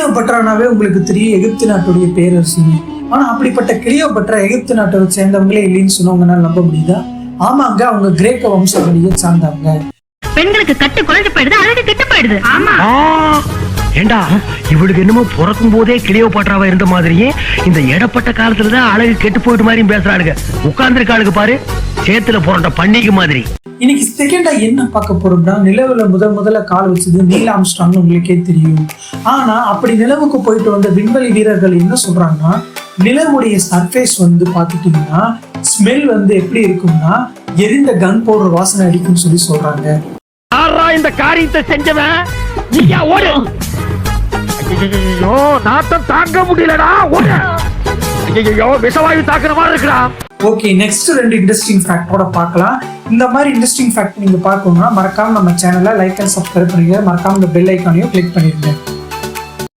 கிளியோ பட்ரானாவே உங்களுக்கு தெரியும் எகிப்து நாட்டுடைய பேரரசி. ஆனா அப்படிப்பட்ட கிளியோ பட்ரா எகிப்து நாட்டை சேர்ந்தவங்களே இல்லைன்னு சொன்னா உங்களால நம்ப முடியுதா? ஆமாங்க அவங்க கிரேக்க வம்சாவளியை சார்ந்தவங்க. பெண்களுக்கு கட்டு குறைஞ்சு போயிடுது அழகு கெட்டு போயிடுது. ஆமா. ஏண்டா இவளுக்கு என்னமோ பிறக்கும் போதே கிளியோ பாட்டாவா இருந்த மாதிரியே இந்த இடப்பட்ட காலத்துல தான் அழகு கெட்டு போயிட்டு மாதிரியும் பேசுறாளுங்க. உட்கார்ந்துருக்காளுங்க பாரு சேத்துல புரண்ட பண்டிகை மாதிரி. இன்னைக்கு செகண்டா என்ன பார்க்க போறோம்னா நிலவுல முதல் முதல்ல கால் வச்சது நீல் ஆம்ஸ்ட்ராங்னு உங்களுக்கே தெரியும். ஆனா அப்படி நிலவுக்கு போயிட்டு வந்த விண்வெளி வீரர்கள் என்ன சொல்றாங்கன்னா நிலவுடைய சர்ஃபேஸ் வந்து பார்த்துட்டிங்கன்னா ஸ்மெல் வந்து எப்படி இருக்கும்னா எரிந்த கன் போடுற வாசனை அடிக்கும்னு சொல்லி சொல்றாங்க. இந்த காரியத்தை செஞ்சவன்? நீயா ஓடு. நாட்டம் தாங்க முடியலடா ஓடு. ஐயோ விஷவாயு தாக்குற மாதிரி இருக்குடா. ஓகே நெக்ஸ்ட் ரெண்டு இன்ட்ரெஸ்டிங் ஃபேக்டோட பார்க்கலாம். இந்த மாதிரி இன்ட்ரெஸ்டிங் ஃபேக்ட் நீங்க பார்க்கணும்னா மறக்காம நம்ம சேனலை லைக் அண்ட் சப்ஸ்கிரைப் பண்ணுங்க மறக்காம இந்த பெல் ஐக்கானையும் கிளிக் பண்ணிருங்க